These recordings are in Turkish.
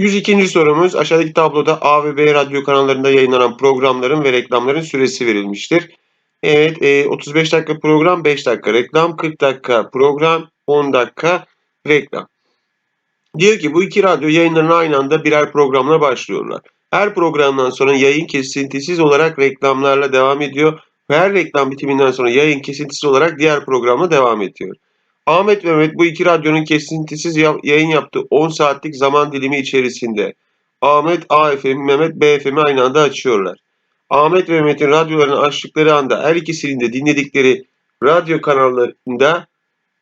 102. sorumuz aşağıdaki tabloda A ve B radyo kanallarında yayınlanan programların ve reklamların süresi verilmiştir. Evet e, 35 dakika program 5 dakika reklam 40 dakika program 10 dakika reklam. Diyor ki bu iki radyo yayınlarına aynı anda birer programla başlıyorlar. Her programdan sonra yayın kesintisiz olarak reklamlarla devam ediyor ve her reklam bitiminden sonra yayın kesintisiz olarak diğer programla devam ediyor. Ahmet Mehmet bu iki radyonun kesintisiz ya- yayın yaptığı 10 saatlik zaman dilimi içerisinde Ahmet A FM, Mehmet B aynı anda açıyorlar. Ahmet ve Mehmet'in radyolarını açtıkları anda her ikisinin de dinledikleri radyo kanallarında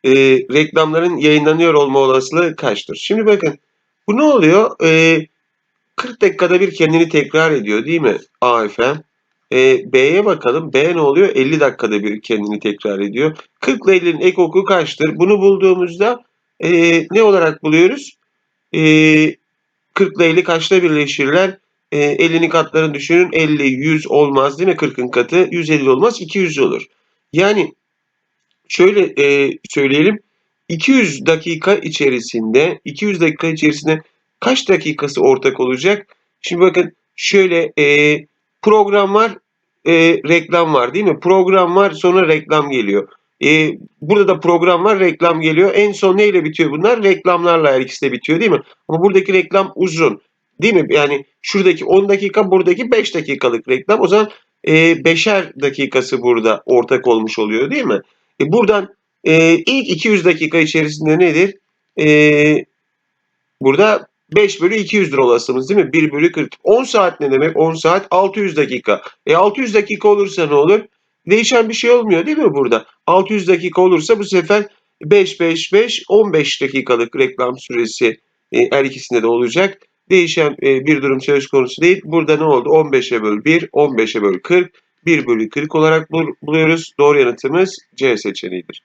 e, reklamların yayınlanıyor olma olasılığı kaçtır? Şimdi bakın bu ne oluyor? E, 40 dakikada bir kendini tekrar ediyor değil mi AFM? E, B'ye bakalım. B ne oluyor? 50 dakikada bir kendini tekrar ediyor. 40 ile 50'nin ek oku kaçtır? Bunu bulduğumuzda e, ne olarak buluyoruz? E, 40 ile 50 kaçta birleşirler? E, 50'nin katlarını düşünün. 50, 100 olmaz değil mi? 40'ın katı 150 olmaz. 200 olur. Yani şöyle e, söyleyelim. 200 dakika içerisinde 200 dakika içerisinde kaç dakikası ortak olacak? Şimdi bakın şöyle e, program var, e, reklam var değil mi? Program var sonra reklam geliyor. E, burada da program var, reklam geliyor. En son neyle bitiyor bunlar? Reklamlarla her ikisi de bitiyor değil mi? Ama buradaki reklam uzun. Değil mi? Yani şuradaki 10 dakika, buradaki 5 dakikalık reklam. O zaman e, 5'er dakikası burada ortak olmuş oluyor değil mi? E, buradan e, ilk 200 dakika içerisinde nedir? E, burada 5 bölü 200 lira olasılığımız değil mi? 1 bölü 40. 10 saat ne demek? 10 saat 600 dakika. E 600 dakika olursa ne olur? Değişen bir şey olmuyor değil mi burada? 600 dakika olursa bu sefer 5 5 5 15 dakikalık reklam süresi e, her ikisinde de olacak. Değişen e, bir durum söz konusu değil. Burada ne oldu? 15'e böl 1, 15'e böl 40, 1 bölü 40 olarak bul- buluyoruz. Doğru yanıtımız C seçeneğidir.